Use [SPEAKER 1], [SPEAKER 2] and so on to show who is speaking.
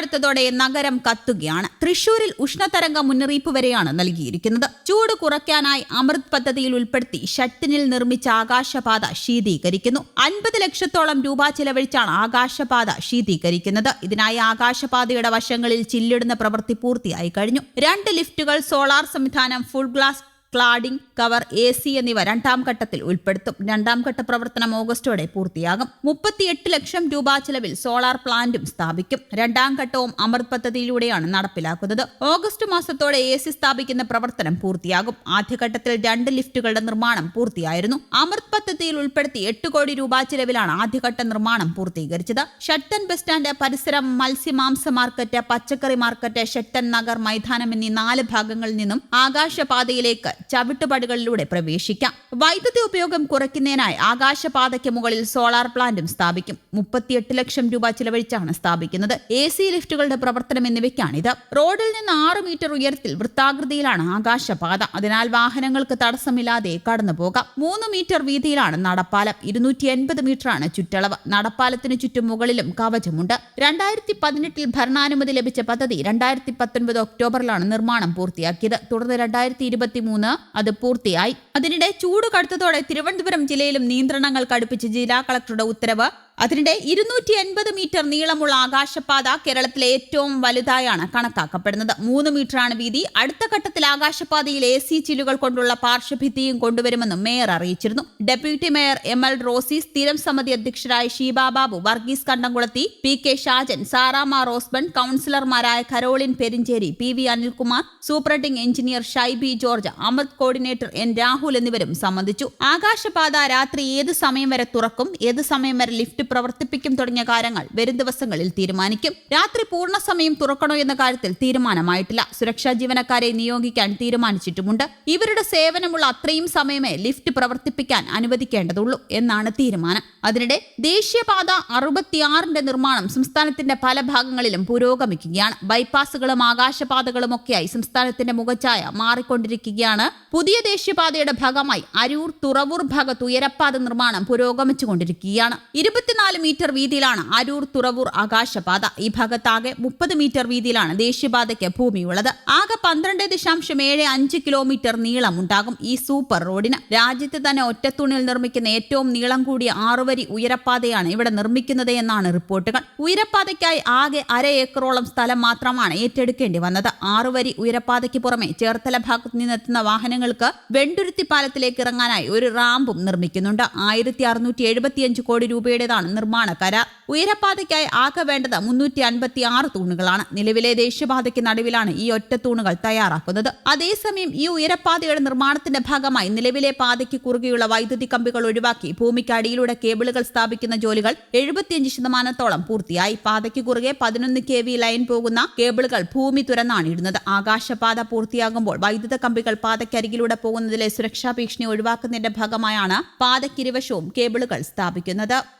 [SPEAKER 1] കടുത്തതോടെ നഗരം കത്തുകയാണ്. തൃശൂരിൽ ഉഷ്ണതരംഗ മുന്നറിയിപ്പ് വരെയാണ് നൽകിയിരിക്കുന്നത്. ചൂട് കുറയ്ക്കാനായി അമൃത് പദ്ധതിയിൽ ഉൾപ്പെടുത്തി ഷട്ടിനിൽ നിർമ്മിച്ച ആകാശപാത ശീതീകരിക്കുന്നു. അൻപത് ലക്ഷത്തോളം രൂപ ചെലവഴിച്ചാണ് ആകാശപാത ശീതീകരിക്കുന്നത്. ഇതിനായി ആകാശപാതയുടെ വശങ്ങളിൽ ചില്ലിടുന്ന പ്രവൃത്തി പൂർത്തിയായി കഴിഞ്ഞു. രണ്ട് ലിഫ്റ്റുകൾ സോളാർ സംവിധാനം full glass cladding cover A C എന്നിവ രണ്ടാം ഘട്ടത്തിൽ ഉൾപ്പെടുത്തും. രണ്ടാം ഘട്ട പ്രവർത്തനം ഓഗസ്റ്റോടെ പൂർത്തിയാകും. മുപ്പത്തിയെട്ട് ലക്ഷം രൂപ ചെലവിൽ സോളാർ പ്ലാന്റും സ്ഥാപിക്കും. രണ്ടാം ഘട്ടവും അമൃത് പദ്ധതിയിലൂടെയാണ് നടപ്പിലാക്കുന്നത്. ഓഗസ്റ്റ് മാസത്തോടെ എ സി സ്ഥാപിക്കുന്ന പ്രവർത്തനം പൂർത്തിയാകും. ആദ്യഘട്ടത്തിൽ രണ്ട് ലിഫ്റ്റുകളുടെ നിർമ്മാണം പൂർത്തിയായിരുന്നു. അമൃത് പദ്ധതിയിൽ ഉൾപ്പെടുത്തി എട്ട് കോടി രൂപ ചെലവിലാണ് ആദ്യഘട്ട നിർമ്മാണം പൂർത്തീകരിച്ചത്. ഷട്ടൻ ബസ് സ്റ്റാൻഡ് പരിസരം മത്സ്യമാംസ മാർക്കറ്റ് പച്ചക്കറി മാർക്കറ്റ് ഷട്ടൻ നഗർ മൈതാനം എന്നീ നാല് ഭാഗങ്ങളിൽ നിന്നും ആകാശപാതയിലേക്ക് ചവിട്ടുപടികളിലൂടെ പ്രവേശിക്കാം. വൈദ്യുതി ഉപയോഗം കുറയ്ക്കുന്നതിനായി ആകാശപാതയ്ക്ക് മുകളിൽ സോളാർ പ്ലാന്റും സ്ഥാപിക്കും. മുപ്പത്തിയെട്ട് ലക്ഷം രൂപ ചിലവഴിച്ചാണ് സ്ഥാപിക്കുന്നത്. എ സി ലിഫ്റ്റുകളുടെ പ്രവർത്തനം എന്നിവയ്ക്കാണിത്. റോഡിൽ നിന്ന് ആറ് മീറ്റർ ഉയരത്തിൽ വൃത്താകൃതിയിലാണ് ആകാശപാത. അതിനാൽ വാഹനങ്ങൾക്ക് തടസ്സമില്ലാതെ കടന്നു പോകാം. മൂന്ന് മീറ്റർ വീതിയിലാണ് നടപ്പാലം. ഇരുന്നൂറ്റി എൺപത് മീറ്ററാണ് ചുറ്റളവ്. നടപ്പാലത്തിന് ചുറ്റും മുകളിലും കവചമുണ്ട്. രണ്ടായിരത്തി പതിനെട്ടിൽ ഭരണാനുമതി ലഭിച്ച പദ്ധതി രണ്ടായിരത്തി പത്തൊൻപത് ഒക്ടോബറിലാണ് നിർമ്മാണം പൂർത്തിയാക്കിയത്. തുടർന്ന് രണ്ടായിരത്തി ഇരുപത്തി മൂന്ന് അത് പൂർത്തിയായി. അതിനിടെ ചൂട് കടുത്തതോടെ തിരുവനന്തപുരം ജില്ലയിലും നിയന്ത്രണങ്ങൾ കടുപ്പിച്ച് ജില്ലാ കളക്ടറുടെ ഉത്തരവ് അതിനിടെ ഇരുന്നൂറ്റി എൺപത് മീറ്റർ നീളമുള്ള ആകാശപാത കേരളത്തിലെ ഏറ്റവും വലുതായാണ് കണക്കാക്കപ്പെടുന്നത്. മൂന്ന് മീറ്ററാണ് വീതി. അടുത്ത ഘട്ടത്തിൽ ആകാശപാതയിൽ എ സി ചില്ലുകൾ കൊണ്ടുള്ള പാർശ്വഭിത്തിയും കൊണ്ടുവരുമെന്നും മേയർ അറിയിച്ചിരുന്നു. Deputy mayor M L Rosy സ്ഥിരം സമിതി അധ്യക്ഷരായ ഷീബ ബാബു വർഗീസ് കണ്ടംകുളത്തി പി കെ ഷാജൻ സാറാമ റോസ്ബൺ കൌൺസിലർമാരായ Caroline Perincheri P V Anilkumar superintending engineer Shaibi George Amrut coordinator N Rahul എന്നിവരും സംബന്ധിച്ചു. ആകാശപാത രാത്രി ഏത് സമയം വരെ തുറക്കും? ഏത് സമയം വരെ ലിഫ്റ്റ് പ്രവർത്തിപ്പിക്കും തുടങ്ങിയ കാര്യങ്ങൾ വരും ദിവസങ്ങളിൽ തീരുമാനിക്കും. രാത്രി പൂർണസമയം തുറക്കണോ എന്ന കാര്യത്തിൽ തീരുമാനമായിട്ടില്ല. സുരക്ഷാ ജീവനക്കാരെ നിയോഗിക്കാൻ തീരുമാനിച്ചിട്ടുമുണ്ട്. ഇവരുടെ സേവനമുള്ള അത്രയും സമയമേ ലിഫ്റ്റ് പ്രവർത്തിപ്പിക്കാൻ അനുവദിക്കേണ്ടതുള്ളൂ എന്നാണ് തീരുമാനം. അതിനിടെ ദേശീയപാത അറുപത്തിയാറിന്റെ നിർമ്മാണം സംസ്ഥാനത്തിന്റെ പല ഭാഗങ്ങളിലും പുരോഗമിക്കുകയാണ്. ബൈപ്പാസുകളും ആകാശപാതകളും ഒക്കെയായി സംസ്ഥാനത്തിന്റെ മുഖച്ഛായ മാറിക്കൊണ്ടിരിക്കുകയാണ്. പുതിയ ദേശീയപാതയുടെ ഭാഗമായി അരൂർ തുറവൂർ ഭാഗത്ത് ഉയരപ്പാത നിർമ്മാണം പുരോഗമിച്ചുകൊണ്ടിരിക്കുകയാണ്. ഇരുപത്തിനാല് മീറ്റർ വീതിയിലാണ് അരൂർ തുറവൂർ ആകാശപാത. ഈ ഭാഗത്താകെ മുപ്പത് മീറ്റർ വീതിയിലാണ് ദേശീയപാതയ്ക്ക് ഭൂമിയുള്ളത്. ആകെ പന്ത്രണ്ട് ദശാംശം ഏഴ് അഞ്ച് കിലോമീറ്റർ നീളം ഉണ്ടാകും ഈ സൂപ്പർ റോഡിന്. രാജ്യത്ത് തന്നെ ഒറ്റത്തുണിൽ നിർമ്മിക്കുന്ന ഏറ്റവും നീളം കൂടിയ ആറുവരി ഉയരപ്പാതയാണ് ഇവിടെ നിർമ്മിക്കുന്നത് എന്നാണ് റിപ്പോർട്ടുകൾ. ഉയരപ്പാതയ്ക്കായി ആകെ അര ഏക്കറോളം സ്ഥലം മാത്രമാണ് ഏറ്റെടുക്കേണ്ടി വന്നത്. ആറുവരി ഉയരപ്പാതയ്ക്ക് പുറമെ ചേർത്തല ഭാഗത്ത് നിന്നെത്തുന്ന വാഹനങ്ങൾക്ക് വെണ്ടുരുത്തി പാലത്തിലേക്ക് ഇറങ്ങാനായി ഒരു റാമ്പും നിർമ്മിക്കുന്നുണ്ട്. ആയിരത്തി കോടി രൂപയുടേതാണ് നിർമ്മാണ കരാർ ഉയരപ്പാതയ്ക്കായി ആകെ വേണ്ടത് മുന്നൂറ്റി അൻപത്തി ആറ് തൂണുകളാണ്. നിലവിലെ ദേശീയപാതയ്ക്ക് നടുവിലാണ് ഈ ഒറ്റ തൂണുകൾ തയ്യാറാക്കുന്നത്. അതേസമയം ഈ ഉയരപ്പാതയുടെ നിർമ്മാണത്തിന്റെ ഭാഗമായി നിലവിലെ പാതയ്ക്ക് കുറുകെയുള്ള വൈദ്യുതി കമ്പികൾ ഒഴിവാക്കി ഭൂമിക്കടിയിലൂടെ കേബിളുകൾ സ്ഥാപിക്കുന്ന ജോലികൾ എഴുപത്തിയഞ്ച് ശതമാനത്തോളം പൂർത്തിയായി. പാതയ്ക്ക് കുറുകെ പതിനൊന്ന് കെ വി ലൈൻ പോകുന്ന കേബിളുകൾ ഭൂമി തുറന്നാണ് ഇടുന്നത് ആകാശപാത പൂർത്തിയാകുമ്പോൾ വൈദ്യുത കമ്പികൾ പാതയ്ക്കരികിലൂടെ പോകുന്നതിലെ സുരക്ഷാ ഭീഷണി ഒഴിവാക്കുന്നതിന്റെ ഭാഗമായാണ് പാതയ്ക്കിരുവശവും കേബിളുകൾ സ്ഥാപിക്കുന്നത്.